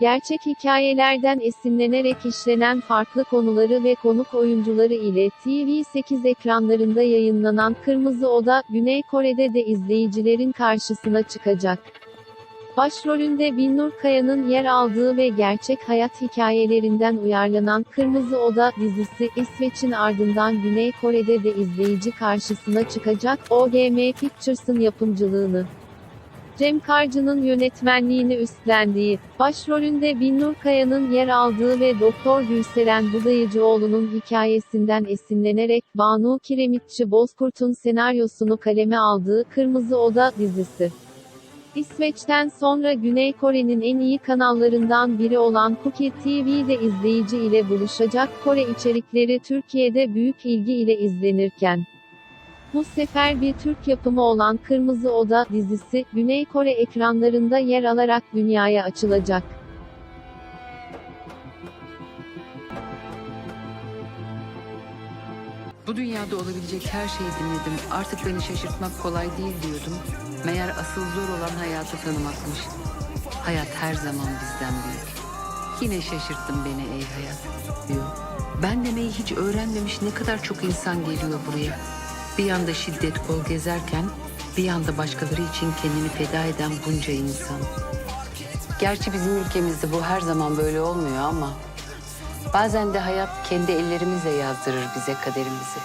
Gerçek hikayelerden esinlenerek işlenen farklı konuları ve konuk oyuncuları ile TV8 ekranlarında yayınlanan Kırmızı Oda, Güney Kore'de de izleyicilerin karşısına çıkacak. Başrolünde Binnur Kaya'nın yer aldığı ve gerçek hayat hikayelerinden uyarlanan Kırmızı Oda dizisi İsveç'in ardından Güney Kore'de de izleyici karşısına çıkacak. OGM Pictures'ın yapımcılığını Cem Karcı'nın yönetmenliğini üstlendiği, başrolünde Binnur Kaya'nın yer aldığı ve Doktor Gülseren Budayıcıoğlu'nun hikayesinden esinlenerek Banu Kiremitçi Bozkurt'un senaryosunu kaleme aldığı Kırmızı Oda dizisi. İsveç'ten sonra Güney Kore'nin en iyi kanallarından biri olan Cookie TV'de izleyici ile buluşacak Kore içerikleri Türkiye'de büyük ilgi ile izlenirken, bu sefer bir Türk yapımı olan Kırmızı Oda dizisi, Güney Kore ekranlarında yer alarak dünyaya açılacak. Bu dünyada olabilecek her şeyi dinledim. Artık beni şaşırtmak kolay değil diyordum. Meğer asıl zor olan hayatı tanımakmış. Hayat her zaman bizden büyük. Yine şaşırttın beni ey hayat. Diyor. Ben demeyi hiç öğrenmemiş ne kadar çok insan geliyor buraya. Bir yanda şiddet kol gezerken, bir yanda başkaları için kendini feda eden bunca insan. Gerçi bizim ülkemizde bu her zaman böyle olmuyor ama Bazen de hayat kendi ellerimizle yazdırır bize kaderimizi.